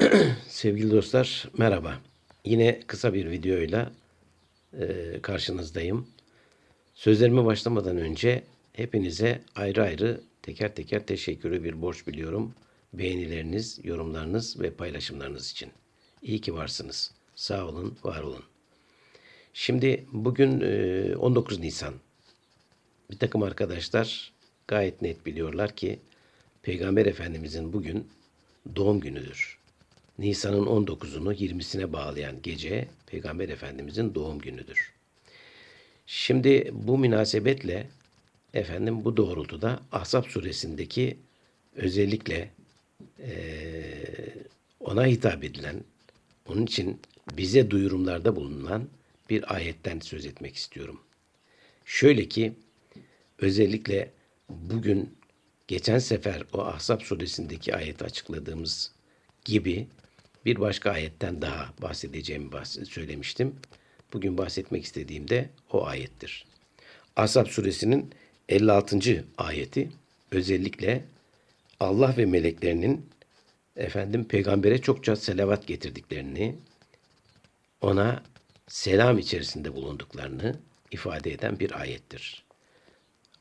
Sevgili dostlar merhaba. Yine kısa bir videoyla e, karşınızdayım. Sözlerime başlamadan önce hepinize ayrı ayrı teker teker teşekkürü bir borç biliyorum. Beğenileriniz, yorumlarınız ve paylaşımlarınız için. İyi ki varsınız. Sağ olun, var olun. Şimdi bugün e, 19 Nisan. Bir takım arkadaşlar gayet net biliyorlar ki Peygamber Efendimizin bugün doğum günüdür. Nisan'ın 19'unu 20'sine bağlayan gece Peygamber Efendimizin doğum günüdür. Şimdi bu münasebetle efendim bu doğrultuda Ahzab suresindeki özellikle eee, ona hitap edilen, onun için bize duyurumlarda bulunan bir ayetten söz etmek istiyorum. Şöyle ki özellikle bugün geçen sefer o Ahzab suresindeki ayeti açıkladığımız gibi bir başka ayetten daha bahsedeceğimi bahs- söylemiştim. Bugün bahsetmek istediğim de o ayettir. Ahzab suresinin 56. ayeti özellikle Allah ve meleklerinin efendim peygambere çokça selavat getirdiklerini, ona selam içerisinde bulunduklarını ifade eden bir ayettir.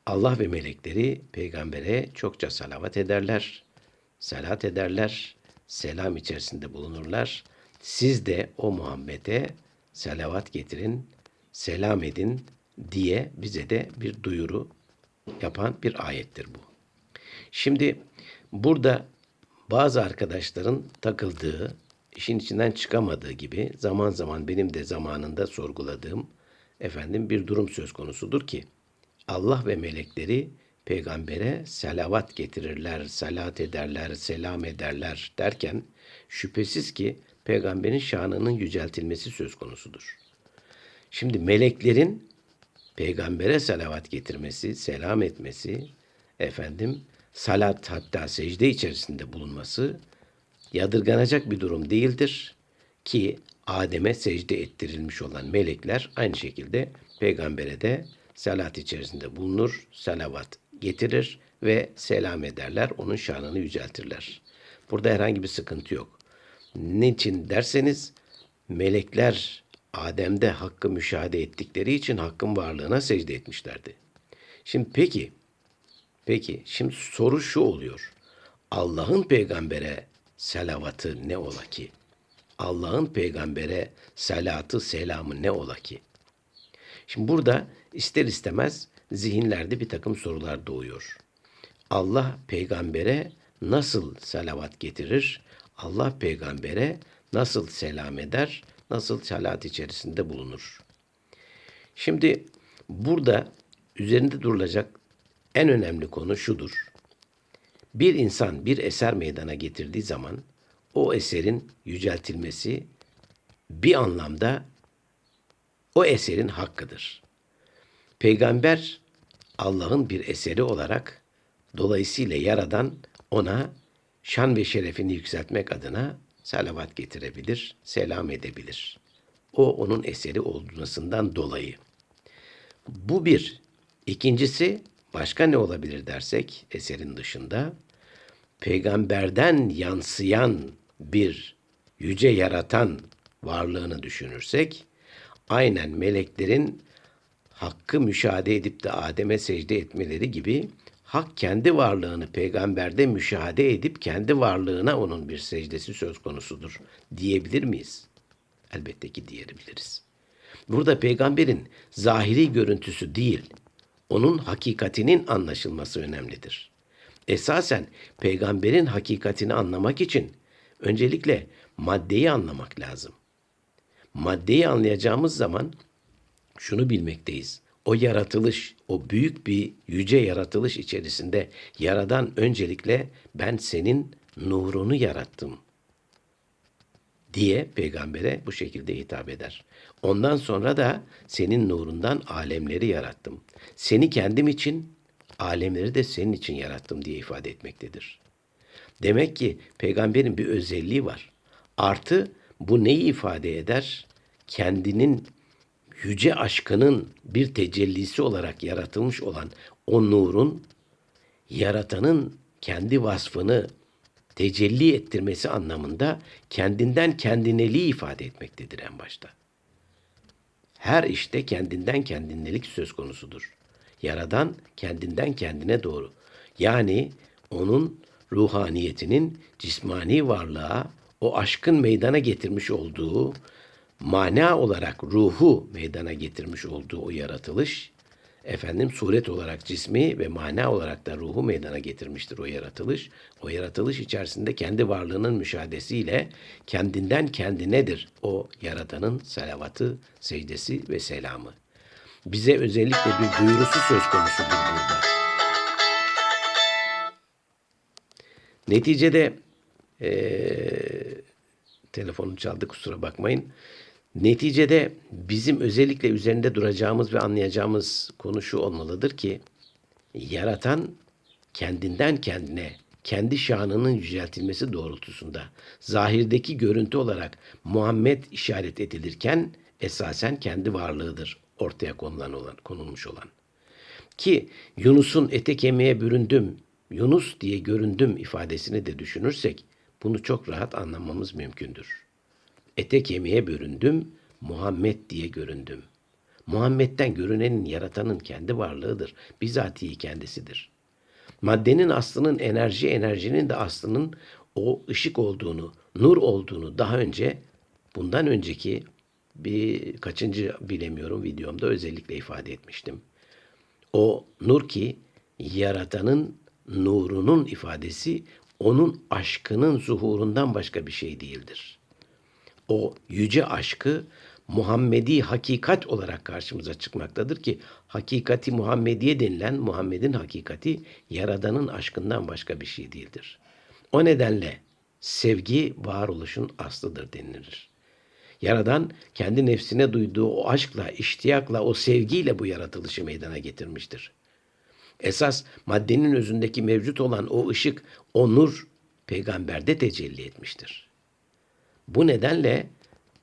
Allah ve melekleri peygambere çokça salavat ederler, salat ederler, selam içerisinde bulunurlar. Siz de o Muhammed'e salavat getirin, selam edin diye bize de bir duyuru yapan bir ayettir bu. Şimdi burada bazı arkadaşların takıldığı, işin içinden çıkamadığı gibi zaman zaman benim de zamanında sorguladığım efendim bir durum söz konusudur ki Allah ve melekleri peygambere selavat getirirler, salat ederler, selam ederler derken şüphesiz ki peygamberin şanının yüceltilmesi söz konusudur. Şimdi meleklerin peygambere salavat getirmesi, selam etmesi, efendim salat hatta secde içerisinde bulunması yadırganacak bir durum değildir ki Adem'e secde ettirilmiş olan melekler aynı şekilde peygambere de salat içerisinde bulunur, salavat getirir ve selam ederler, onun şanını yüceltirler. Burada herhangi bir sıkıntı yok. Niçin derseniz melekler Adem'de hakkı müşahede ettikleri için hakkın varlığına secde etmişlerdi. Şimdi peki, peki şimdi soru şu oluyor. Allah'ın peygambere selavatı ne ola ki? Allah'ın peygambere salatı selamı ne ola ki? Şimdi burada ister istemez zihinlerde bir takım sorular doğuyor. Allah peygambere nasıl salavat getirir? Allah peygambere nasıl selam eder? Nasıl salat içerisinde bulunur? Şimdi burada üzerinde durulacak en önemli konu şudur. Bir insan bir eser meydana getirdiği zaman o eserin yüceltilmesi bir anlamda o eserin hakkıdır. Peygamber Allah'ın bir eseri olarak dolayısıyla yaradan ona şan ve şerefini yükseltmek adına salavat getirebilir, selam edebilir. O onun eseri olmasından dolayı. Bu bir. İkincisi başka ne olabilir dersek eserin dışında peygamberden yansıyan bir yüce yaratan varlığını düşünürsek aynen meleklerin hakkı müşahede edip de Adem'e secde etmeleri gibi hak kendi varlığını peygamberde müşahede edip kendi varlığına onun bir secdesi söz konusudur diyebilir miyiz? Elbette ki diyebiliriz. Burada peygamberin zahiri görüntüsü değil, onun hakikatinin anlaşılması önemlidir. Esasen peygamberin hakikatini anlamak için öncelikle maddeyi anlamak lazım. Maddeyi anlayacağımız zaman şunu bilmekteyiz. O yaratılış, o büyük bir yüce yaratılış içerisinde yaradan öncelikle ben senin nurunu yarattım diye peygambere bu şekilde hitap eder. Ondan sonra da senin nurundan alemleri yarattım. Seni kendim için, alemleri de senin için yarattım diye ifade etmektedir. Demek ki peygamberin bir özelliği var. Artı bu neyi ifade eder? Kendinin yüce aşkının bir tecellisi olarak yaratılmış olan o nurun yaratanın kendi vasfını tecelli ettirmesi anlamında kendinden kendineliği ifade etmektedir en başta. Her işte kendinden kendinelik söz konusudur. Yaradan kendinden kendine doğru. Yani onun ruhaniyetinin cismani varlığa o aşkın meydana getirmiş olduğu mana olarak ruhu meydana getirmiş olduğu o yaratılış efendim suret olarak cismi ve mana olarak da ruhu meydana getirmiştir o yaratılış. O yaratılış içerisinde kendi varlığının müşahedesiyle kendinden kendinedir o yaratanın salavatı, secdesi ve selamı. Bize özellikle bir duyurusu söz konusudur burada. Neticede eee telefonum çaldı kusura bakmayın. Neticede bizim özellikle üzerinde duracağımız ve anlayacağımız konu şu olmalıdır ki yaratan kendinden kendine kendi şanının yüceltilmesi doğrultusunda zahirdeki görüntü olarak Muhammed işaret edilirken esasen kendi varlığıdır ortaya konulan olan, konulmuş olan. Ki Yunus'un ete kemiğe büründüm, Yunus diye göründüm ifadesini de düşünürsek bunu çok rahat anlamamız mümkündür. Ete kemiğe büründüm, Muhammed diye göründüm. Muhammed'den görünenin yaratanın kendi varlığıdır. Bizatihi kendisidir. Maddenin aslının enerji, enerjinin de aslının o ışık olduğunu, nur olduğunu daha önce bundan önceki bir kaçıncı bilemiyorum videomda özellikle ifade etmiştim. O nur ki yaratanın nurunun ifadesi onun aşkının zuhurundan başka bir şey değildir. O yüce aşkı Muhammedi hakikat olarak karşımıza çıkmaktadır ki hakikati Muhammediye denilen Muhammed'in hakikati yaradanın aşkından başka bir şey değildir. O nedenle sevgi varoluşun aslıdır denilir. Yaradan kendi nefsine duyduğu o aşkla, iştiyakla, o sevgiyle bu yaratılışı meydana getirmiştir. Esas maddenin özündeki mevcut olan o ışık, o nur peygamberde tecelli etmiştir. Bu nedenle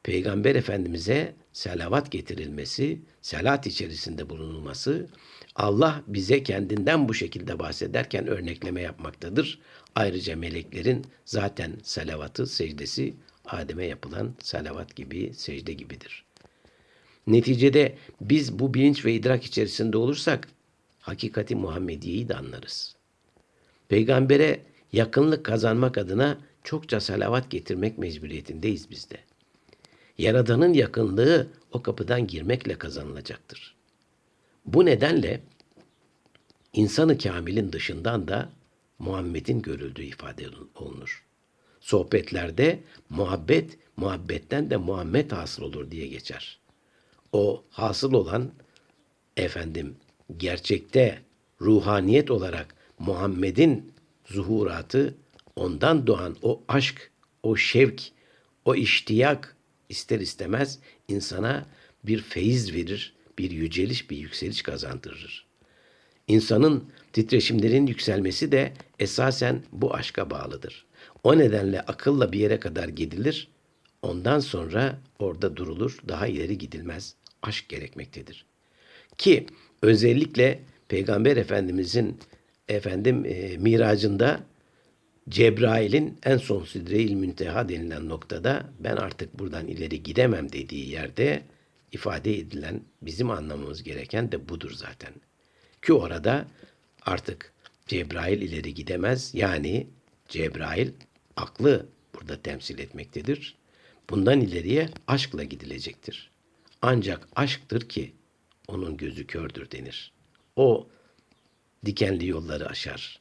Peygamber Efendimiz'e selavat getirilmesi, salat içerisinde bulunulması, Allah bize kendinden bu şekilde bahsederken örnekleme yapmaktadır. Ayrıca meleklerin zaten salavatı, secdesi Adem'e yapılan salavat gibi, secde gibidir. Neticede biz bu bilinç ve idrak içerisinde olursak hakikati Muhammediye'yi de anlarız. Peygambere yakınlık kazanmak adına çokça salavat getirmek mecburiyetindeyiz biz de. Yaradanın yakınlığı o kapıdan girmekle kazanılacaktır. Bu nedenle insanı kamilin dışından da Muhammed'in görüldüğü ifade olunur. Sohbetlerde muhabbet, muhabbetten de Muhammed hasıl olur diye geçer. O hasıl olan efendim gerçekte ruhaniyet olarak Muhammed'in zuhuratı ondan doğan o aşk, o şevk, o iştiyak ister istemez insana bir feyiz verir, bir yüceliş, bir yükseliş kazandırır. İnsanın titreşimlerin yükselmesi de esasen bu aşka bağlıdır. O nedenle akılla bir yere kadar gidilir, ondan sonra orada durulur, daha ileri gidilmez. Aşk gerekmektedir. Ki özellikle Peygamber Efendimizin efendim e, miracında Cebrail'in en son Sidre-i Münteha denilen noktada ben artık buradan ileri gidemem dediği yerde ifade edilen bizim anlamamız gereken de budur zaten. Ki orada artık Cebrail ileri gidemez. Yani Cebrail aklı burada temsil etmektedir. Bundan ileriye aşkla gidilecektir. Ancak aşktır ki onun gözü kördür denir. O dikenli yolları aşar.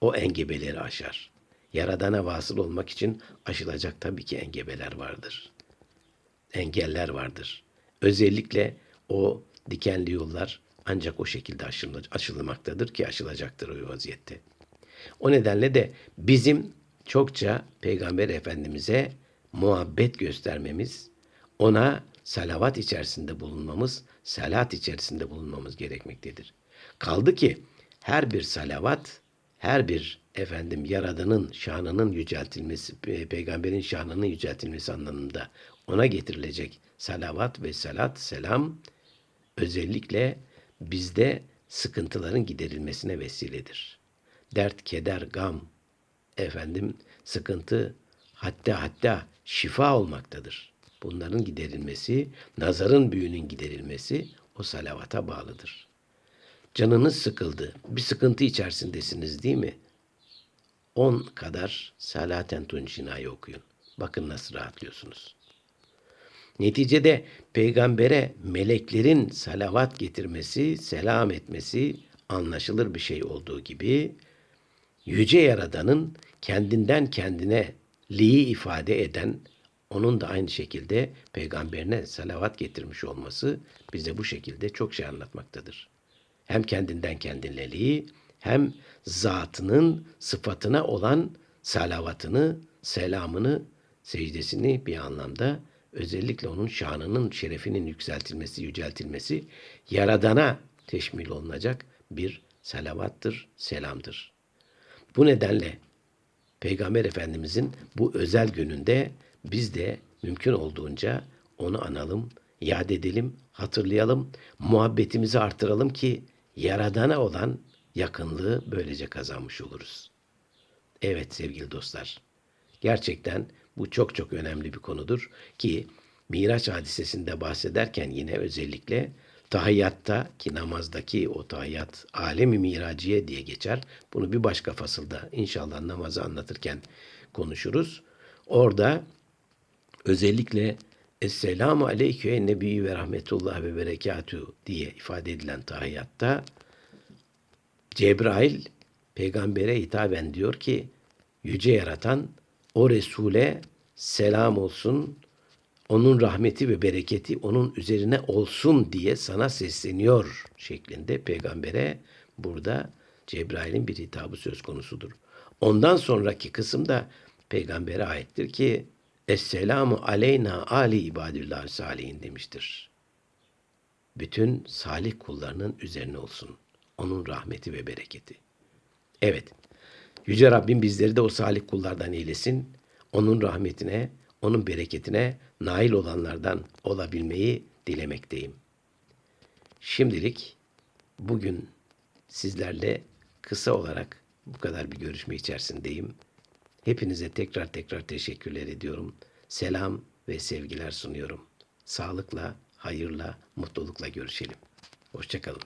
O engebeleri aşar. Yaradana vasıl olmak için aşılacak tabii ki engebeler vardır. Engeller vardır. Özellikle o dikenli yollar ancak o şekilde aşılmaktadır ki aşılacaktır o vaziyette. O nedenle de bizim çokça Peygamber Efendimiz'e muhabbet göstermemiz, ona salavat içerisinde bulunmamız, salat içerisinde bulunmamız gerekmektedir. Kaldı ki her bir salavat, her bir efendim yaradanın şanının yüceltilmesi, peygamberin şanının yüceltilmesi anlamında ona getirilecek salavat ve salat, selam özellikle bizde sıkıntıların giderilmesine vesiledir. Dert, keder, gam, efendim sıkıntı hatta hatta şifa olmaktadır. Bunların giderilmesi, nazarın büyünün giderilmesi o salavata bağlıdır. Canınız sıkıldı, bir sıkıntı içerisindesiniz değil mi? 10 kadar Salaten Tunçina'yı okuyun. Bakın nasıl rahatlıyorsunuz. Neticede peygambere meleklerin salavat getirmesi, selam etmesi anlaşılır bir şey olduğu gibi yüce yaradanın kendinden kendine liği ifade eden onun da aynı şekilde peygamberine salavat getirmiş olması bize bu şekilde çok şey anlatmaktadır. Hem kendinden kendinleliği hem zatının sıfatına olan salavatını, selamını, secdesini bir anlamda özellikle onun şanının, şerefinin yükseltilmesi, yüceltilmesi yaradana teşmil olunacak bir salavattır, selamdır. Bu nedenle Peygamber Efendimizin bu özel gününde biz de mümkün olduğunca onu analım, yad edelim, hatırlayalım, muhabbetimizi artıralım ki Yaradan'a olan yakınlığı böylece kazanmış oluruz. Evet sevgili dostlar, gerçekten bu çok çok önemli bir konudur ki Miraç hadisesinde bahsederken yine özellikle tahiyyatta ki namazdaki o tahiyyat alemi miraciye diye geçer. Bunu bir başka fasılda inşallah namazı anlatırken konuşuruz. Orada özellikle Esselamu aleykü nebiyyü ve rahmetullah ve berekatuhu diye ifade edilen tahiyyatta Cebrail peygambere hitaben diyor ki yüce yaratan o Resul'e selam olsun, onun rahmeti ve bereketi onun üzerine olsun diye sana sesleniyor şeklinde peygambere burada Cebrail'in bir hitabı söz konusudur. Ondan sonraki kısım da peygambere aittir ki Esselamu aleyna ali ibadillah salihin demiştir. Bütün salih kullarının üzerine olsun. Onun rahmeti ve bereketi. Evet, Yüce Rabbim bizleri de o salih kullardan eylesin. Onun rahmetine, onun bereketine nail olanlardan olabilmeyi dilemekteyim. Şimdilik bugün sizlerle kısa olarak bu kadar bir görüşme içerisindeyim. Hepinize tekrar tekrar teşekkürler ediyorum. Selam ve sevgiler sunuyorum. Sağlıkla, hayırla, mutlulukla görüşelim. Hoşçakalın.